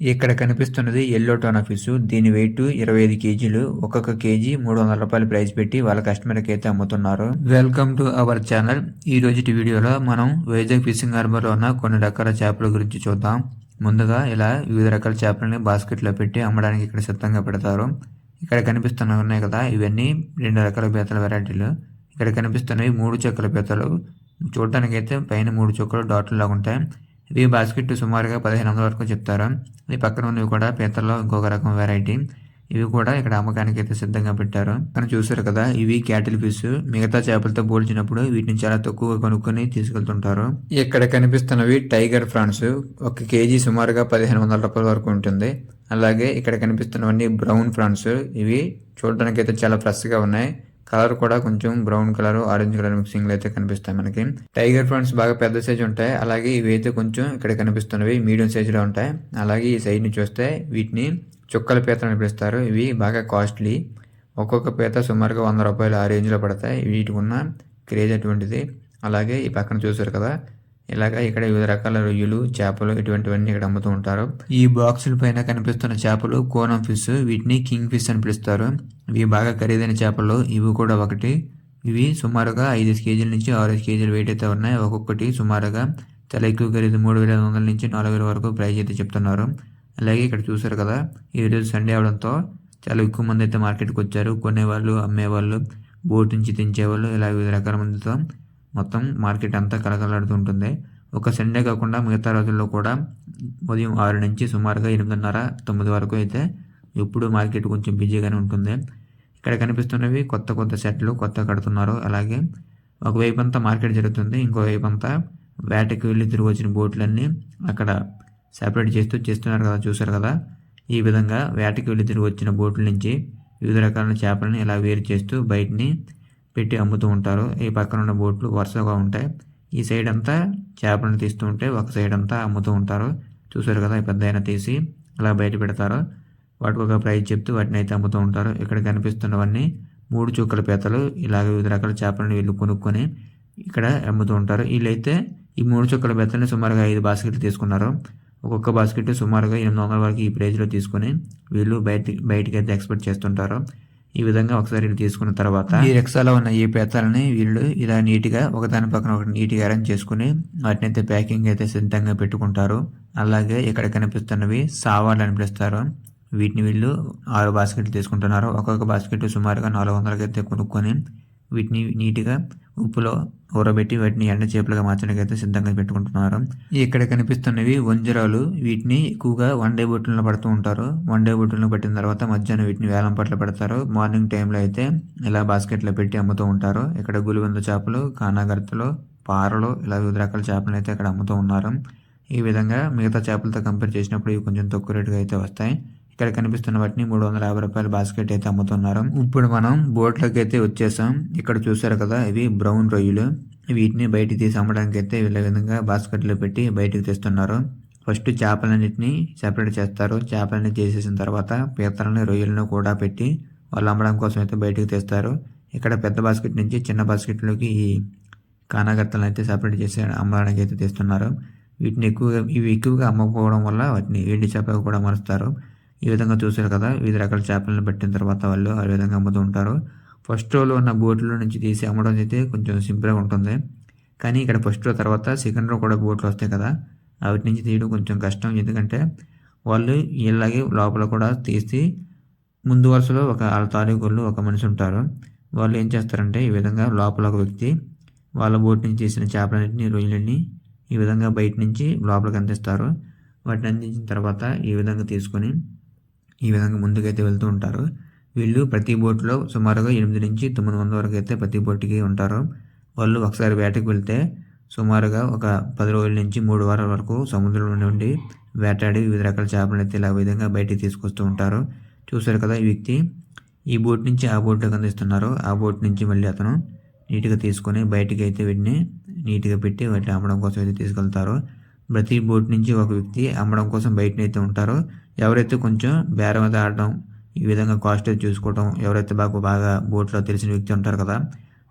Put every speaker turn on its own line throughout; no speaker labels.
ఇక్కడ కనిపిస్తున్నది yellow tuna fish దీని వెయిట్ ఇరవై ఐదు కేజీలు. ఒక్కొక్క కేజీ మూడు వందల రూపాయలు ప్రైస్ పెట్టి వాళ్ళ కస్టమర్కి అయితే అమ్ముతున్నారు. వెల్కమ్ టు అవర్ ఛానల్ ఈ రోజు వీడియోలో మనం వైజాగ్ ఫిషింగ్ హార్బర్లో ఉన్న కొన్ని రకాల చేపల గురించి చూద్దాం. ముందుగా ఇలా వివిధ రకాల చేపలని బాస్కెట్లో పెట్టి అమ్మడానికి ఇక్కడ సిద్ధంగా పెడతారు. ఇక్కడ కనిపిస్తున్నవి ఉన్నాయి కదా ఇవన్నీ రెండు రకాల పీతల వెరైటీలు ఇక్కడ కనిపిస్తున్నవి మూడు చెక్కల పీతలు. చూడటానికి అయితే పైన మూడు చుక్కలు డాట్లు లాగా ఉంటాయి. ఇవి బాస్కెట్ సుమారుగా పదిహేను వందల వరకు చెప్తారు. ఈ పక్కన ఉన్నవి కూడా పీతల్లో ఇంకొక రకం వెరైటీ ఇవి కూడా ఇక్కడ అమ్మకానికి అయితే సిద్ధంగా పెట్టారు. కానీ చూసారు కదా ఇవి క్యాటిల్ ఫిష్ మిగతా చేపలతో పోల్చినప్పుడు వీటిని చాలా తక్కువగా కొనుక్కొని తీసుకెళ్తుంటారు. ఇక్కడ కనిపిస్తున్నవి టైగర్ ఫ్రాన్స్ ఒక కేజీ సుమారుగా పదిహేను వందల రూపాయల వరకు ఉంటుంది. అలాగే ఇక్కడ కనిపిస్తున్నవన్నీ బ్రౌన్ ఫ్రాన్స్ ఇవి చూడడానికి అయితే చాలా ఫ్రెష్గా ఉన్నాయి. కలర్ కూడా కొంచెం brown colour orange colour mixing అయితే కనిపిస్తాయి మనకి. టైగర్ ఫ్రాన్స్ బాగా పెద్ద సైజ్ ఉంటాయి. అలాగే ఇవి అయితే కొంచెం ఇక్కడ కనిపిస్తున్నవి మీడియం సైజులో ఉంటాయి. అలాగే ఈ సైడ్ని చూస్తే వీటిని చుక్కల పీతలు పిలుస్తారు. ఇవి బాగా కాస్ట్లీ. ఒక్కొక్క పీత సుమారుగా వంద రూపాయలు ఆ రేంజ్లో పడతాయి. వీటికి ఉన్న క్రేజ్ అటువంటిది. అలాగే ఈ పక్కన చూసారు కదా ఇలాగ ఇక్కడ వివిధ రకాల రొయ్యలు చేపలు ఇటువంటివన్నీ ఇక్కడ అమ్ముతూ ఉంటారు. ఈ బాక్సుల పైన కనిపిస్తున్న చేపలు కోనం ఫిష్ వీటిని కింగ్ ఫిష్ అని పిలుస్తారు. ఇవి బాగా ఖరీదైన చేపలు. ఇవి కూడా ఒకటి. ఇవి సుమారుగా ఐదు కేజీల నుంచి ఆరు కేజీలు వెయిట్ అయితే ఉన్నాయి. ఒక్కొక్కటి సుమారుగా చాలా ఎక్కువ ఖరీదు మూడు వేల ఐదు వందల నుంచి నాలుగు వేల వరకు ప్రైస్ అయితే చెప్తున్నారు. అలాగే ఇక్కడ చూసారు కదా ఈ రోజు సండే అవడంతో చాలా ఎక్కువ మంది అయితే మార్కెట్కి వచ్చారు. కొనేవాళ్ళు అమ్మేవాళ్ళు బోట్ నుంచి తెంచేవాళ్ళు ఇలా వివిధ రకాల మందితో. మొత్తం మార్కెట్ అంతా కలకలాడుతుంటుంది. ఒక సండే కాకుండా మిగతా రోజుల్లో కూడా ఉదయం ఆరు నుంచి సుమారుగా ఎనిమిదిన్నర తొమ్మిది వరకు అయితే ఎప్పుడు మార్కెట్ కొంచెం బిజీగానే ఉంటుంది. ఇక్కడ కనిపిస్తున్నవి కొత్త కొత్త సెట్లు కొత్త కడుతున్నారు. అలాగే ఒకవైపు అంతా మార్కెట్ జరుగుతుంది. ఇంకోవైపు అంతా వేటకి వెళ్ళి తిరిగి వచ్చిన బోట్లన్నీ అక్కడ సెపరేట్ చేస్తూ చేస్తున్నారు కదా చూసారు కదా? ఈ విధంగా వేటకి వెళ్ళి తిరిగి వచ్చిన బోట్ల నుంచి వివిధ రకాల చేపలని ఇలా వేరు చేస్తూ బయటని పెట్టి అమ్ముతూ ఉంటారు. ఈ పక్కన ఉన్న బోట్లు వరుసగా ఉంటాయి. ఈ సైడ్ అంతా చేపలను తీస్తూ ఉంటే ఒక సైడ్ అంతా అమ్ముతూ ఉంటారు. చూసారు కదా పెద్ద అయినా తీసి అలా బయట పెడతారు. వాటికి ఒక ప్రైజ్ చెప్తూ వాటిని అయితే అమ్ముతూ ఉంటారు. ఇక్కడ కనిపిస్తున్నవన్నీ మూడు చుక్కల పీతలు ఇలాగ వివిధ రకాల చేపలను వీళ్ళు కొనుక్కొని ఇక్కడ అమ్ముతూ ఉంటారు. వీళ్ళైతే ఈ మూడు చుక్కల పీతల్ని సుమారుగా ఐదు బాస్కెట్లు తీసుకున్నారు. ఒక్కొక్క బాస్కెట్ సుమారుగా ఎనిమిది వందల వరకు ఈ ప్రైజ్లో తీసుకొని వీళ్ళు బయట బయటికి అయితే ఎక్స్పెక్ట్ చేస్తుంటారు. ఈ విధంగా ఒకసారి తీసుకున్న తర్వాత ఈ రిక్షాలో ఉన్న ఈ పేతాలని వీళ్ళు ఇలా నీట్గా ఒకదాని పక్కన ఒకటి నీట్గా అరేంజ్ చేసుకుని వాటిని అయితే ప్యాకింగ్ అయితే సిద్ధంగా పెట్టుకుంటారు. అలాగే ఇక్కడ కనిపిస్తున్నవి సావాళ్ళు అనిపిస్తారు వీటిని వీళ్ళు ఆరు బాస్కెట్లు తీసుకుంటున్నారు. ఒక్కొక్క బాస్కెట్ సుమారుగా నాలుగు వందలకైతే అయితే కొనుక్కొని వీటిని నీట్గా ఉప్పులో ఊరబెట్టి వాటిని ఎండ చేపలుగా మార్చడానికి అయితే సిద్ధంగా పెట్టుకుంటున్నారు. ఇక్కడ కనిపిస్తున్నవి వంజరాలు. వీటిని ఎక్కువగా వన్ డే బొట్టులను పడుతూ ఉంటారు. వన్ డే బొట్టులను పట్టిన తర్వాత మధ్యాహ్నం వీటిని వేలం పట్ల పెడతారు. మార్నింగ్ టైంలో అయితే ఇలా బాస్కెట్లో పెట్టి అమ్ముతూ ఉంటారు. ఇక్కడ గులివంద చేపలు కానాగర్తలు పారలు ఇలా వివిధ రకాల చేపలను అయితే ఇక్కడ అమ్ముతూ ఉన్నారు. ఈ విధంగా మిగతా చేపలతో కంపేర్ చేసినప్పుడు ఇవి కొంచెం తక్కువ రేటుగా అయితే వస్తాయి. ఇక్కడ కనిపిస్తున్న వాటిని మూడు వందల యాభై రూపాయల బాస్కెట్ అయితే అమ్ముతున్నారు. ఇప్పుడు మనం బోట్లోకి అయితే వచ్చేసాం. ఇక్కడ చూసారు కదా ఇవి బ్రౌన్ రొయ్యలు. వీటిని బయటికి తీసి అమ్మడానికి అయితే వీళ్ళ విధంగా బాస్కెట్లో పెట్టి బయటికి తెస్తున్నారు. ఫస్ట్ చేపలన్నింటినీ సెపరేట్ చేస్తారు. చేపలని చేసేసిన తర్వాత పీతలని రొయ్యలను కూడా పెట్టి వాళ్ళు అమ్మడం కోసం అయితే బయటికి తెస్తారు. ఇక్కడ పెద్ద బాస్కెట్ నుంచి చిన్న బాస్కెట్లోకి ఈ కానాగత్తలను అయితే సెపరేట్ చేసి అమ్మడానికి అయితే తెస్తున్నారు. వీటిని ఎక్కువగా ఇవి ఎక్కువగా అమ్మకపోవడం వల్ల వాటిని ఎండి చేపగా కూడా మరుస్తారు. ఈ విధంగా చూశారు కదా వివిధ రకాల చేపలను పెట్టిన తర్వాత వాళ్ళు ఆ విధంగా అమ్ముతూ ఉంటారు. ఫస్ట్ రోలో ఉన్న బోట్లో నుంచి తీసి అమ్మడం అయితే కొంచెం సింపుల్గా ఉంటుంది. కానీ ఇక్కడ ఫస్ట్ రో తర్వాత సెకండ్ రో కూడా బోట్లు వస్తాయి కదా వాటి నుంచి తీయడం కొంచెం కష్టం. ఎందుకంటే వాళ్ళు ఇలాగే లోపల కూడా తీసి ముందు వరుసలో ఒక వాళ్ళ తాలూకులు ఒక మనిషి ఉంటారు. వాళ్ళు ఏం చేస్తారంటే ఈ విధంగా లోపల ఒక వ్యక్తి వాళ్ళ బోట్ నుంచి తీసిన చేపలన్నింటినీ రొయ్యలన్నీ ఈ విధంగా బయట నుంచి లోపలికి అందిస్తారు. వాటిని అందించిన తర్వాత ఈ విధంగా తీసుకొని ఈ విధంగా ముందుకైతే వెళ్తూ ఉంటారు. వీళ్ళు ప్రతి బోట్లో సుమారుగా ఎనిమిది నుంచి తొమ్మిది వందల వరకు అయితే ప్రతి బోట్కి ఉంటారు. వాళ్ళు ఒకసారి వేటకు వెళ్తే సుమారుగా ఒక పది రోజుల నుంచి మూడు వారాల వరకు సముద్రంలో నుండి వేటాడి వివిధ రకాల చేపలను అయితే ఇలా విధంగా బయటికి తీసుకొస్తూ ఉంటారు. చూశారు కదా ఈ వ్యక్తి? ఈ బోట్ నుంచి ఆ బోట్ అందిస్తున్నారు ఆ బోట్ నుంచి మళ్ళీ అతను నీట్గా తీసుకొని బయటికి అయితే వీటిని నీట్గా పెట్టి వాటిని అమ్మడం కోసం అయితే తీసుకెళ్తారు. ప్రతి బోట్ నుంచి ఒక వ్యక్తి అమ్మడం కోసం బయటనైతే ఉంటారు. ఎవరైతే కొంచెం బేరం ఆడడం ఈ విధంగా కాస్ట్ చూసుకోవడం ఎవరైతే బాగా బాగా బోట్లో తెలిసిన వ్యక్తి ఉంటారు కదా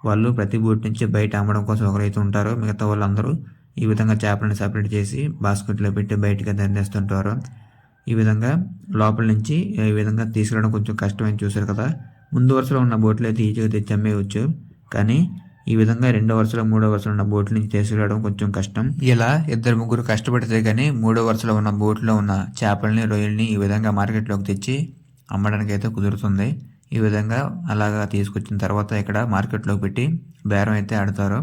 వాళ్ళు ప్రతి బోట్ నుంచి బయట అమ్మడం కోసం ఒకరైతే ఉంటారో మిగతా వాళ్ళందరూ ఈ విధంగా చేపలను సపరేట్ చేసి బాస్కెట్లో పెట్టి బయటకి దండేస్తుంటారు ఈ విధంగా లోపల నుంచి ఈ విధంగా తీసుకురావడం కొంచెం కష్టమని చూశారు కదా ముందు వరుసలో ఉన్న బోట్లు అయితే ఈజీగా తెచ్చి అమ్మేయవచ్చు కానీ ఈ విధంగా రెండో వరుసలో మూడో వరుసలో ఉన్న బోట్ల నుంచి తీసుకురావడం కొంచెం కష్టం. ఇలా ఇద్దరు ముగ్గురు కష్టపడితే కానీ మూడో వరుసలో ఉన్న బోట్లో ఉన్న చేపల్ని రొయ్యల్ని ఈ విధంగా మార్కెట్లోకి తెచ్చి అమ్మడానికి అయితే కుదురుతుంది. ఈ విధంగా అలాగా తీసుకొచ్చిన తర్వాత ఇక్కడ మార్కెట్లోకి పెట్టి బేరం అయితే ఆడతారు.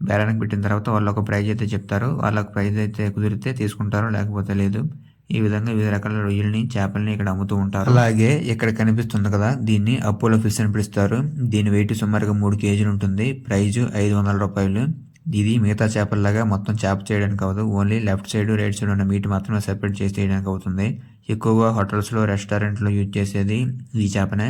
బేరానికి పెట్టిన తర్వాత వాళ్ళు ఒక ప్రైజ్ అయితే చెప్తారు. వాళ్ళకి ప్రైజ్ అయితే కుదిరితే తీసుకుంటారు లేకపోతే లేదు. ఈ విధంగా వివిధ రకాల రొయ్యల్ని చేపల్ని ఇక్కడ అమ్ముతూ ఉంటారు. అలాగే ఇక్కడ కనిపిస్తుంది కదా దీన్ని అపోలో ఫిష్ అని పిలుస్తారు. దీని వెయిట్ సుమారుగా మూడు కేజీలు ఉంటుంది. ప్రైజ్ ఐదు వందల రూపాయలు. ఇది మిగతా చేపల్లాగా మొత్తం చేప చేయడానికి అవ్వదు. Only left side right side ఉన్న మీట్ మాత్రమే సెపరేట్ చేసి చేయడానికి అవుతుంది. ఎక్కువగా హోటల్స్లో రెస్టారెంట్లో యూజ్ చేసేది ఈ చేపనే.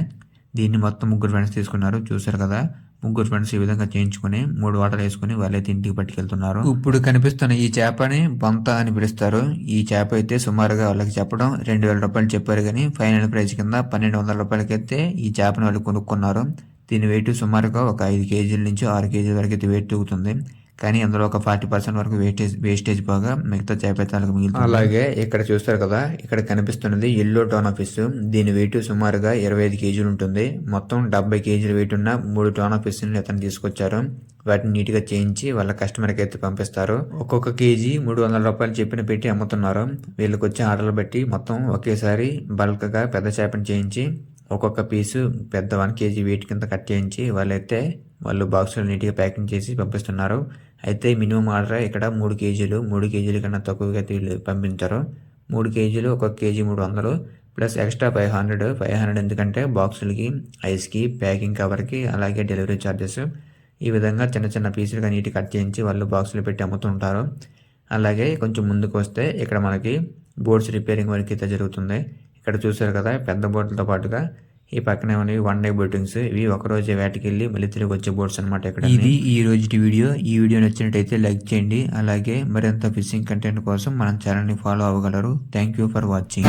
దీన్ని మొత్తం ముగ్గురు ఫ్రెండ్స్ తీసుకున్నారు. చూసారు కదా ముగ్గురు ఫ్రెండ్స్ ఈ విధంగా చేయించుకుని మూడు వాటలు వేసుకుని వాళ్ళైతే ఇంటికి పట్టుకెళ్తున్నారు. ఇప్పుడు కనిపిస్తున్న ఈ చేపని బొంత అని పిలుస్తారు. ఈ చేప అయితే సుమారుగా వాళ్ళకి చెప్పడం రెండు వేల రూపాయలు చెప్పారు కానీ ఫైనల్ ప్రైస్ కింద పన్నెండు వందల రూపాయలకి అయితే ఈ చేపను వాళ్ళు కొనుక్కున్నారు. దీని వెయిట్ సుమారుగా ఒక ఐదు కేజీల నుంచి ఆరు కేజీల వరకు అయితే వెయిట్ తూగుతుంది కానీ అందులో ఒక ఫార్టీ పర్సెంట్ వరకు వేస్టేజ్ వేస్టేజ్ పోగా మిగతా చేపేతాలకు మిగిలింది అలాగే ఇక్కడ చూస్తారు కదా ఇక్కడ కనిపిస్తున్నది ఎల్లో టోన్ ఫిష్ దీని వెయిట్ సుమారుగా ఇరవై ఐదు కేజీలు ఉంటుంది. మొత్తం డెబ్బై కేజీల వెయిట్ ఉన్న మూడు టోన్ ఫిష్ని అతను తీసుకొచ్చారు. వాటిని నీట్గా చేయించి వాళ్ళ కస్టమర్కి అయితే పంపిస్తారు. ఒక్కొక్క కేజీ మూడు వందల రూపాయలు చెప్పిన పెట్టి అమ్ముతున్నారు. వీళ్ళకి వచ్చే ఆర్డర్లు బట్టి మొత్తం ఒకేసారి బల్క్గా పెద్ద చేపని చేయించి ఒక్కొక్క పీసు పెద్ద వన్ కేజీ వెయిట్ కింద కట్ చేయించి వాళ్ళైతే వాళ్ళు బాక్సులు నీట్గా ప్యాకింగ్ చేసి పంపిస్తున్నారు. అయితే మినిమం ఆర్డర్ ఇక్కడ మూడు కేజీలు మూడు కేజీల కన్నా తక్కువగా అయితే వీళ్ళు పంపించారు. మూడు కేజీలు ఒక కేజీ మూడు వందలు plus extra five hundred. Five hundred ఎందుకంటే బాక్సులకి ఐస్కి ప్యాకింగ్ కవర్కి అలాగే డెలివరీ ఛార్జెస్ ఈ విధంగా చిన్న చిన్న పీసులుగా నీటి కట్ చేయించి వాళ్ళు బాక్సులు పెట్టి అమ్ముతుంటారు. అలాగే కొంచెం ముందుకు వస్తే ఇక్కడ మనకి బోర్డ్స్ రిపేరింగ్ వర్క్ అయితే జరుగుతుంది. ఇక్కడ చూసారు కదా పెద్ద బోట్లతో పాటుగా ఈ పక్కనే ఉన్నవి వన్ డే బోటింగ్స్ ఇవి ఒక రోజు వేటకి వెళ్ళి మళ్ళీ తిరిగి వచ్చే బోట్స్ అనమాట ఇక్కడ ఇది ఈ రోజు వీడియో. ఈ వీడియో నచ్చినట్టయితే లైక్ చేయండి. అలాగే మరింత ఫిషింగ్ కంటెంట్ కోసం మన ఛానల్ని follow అవ్వగలరు. Thank you for watching.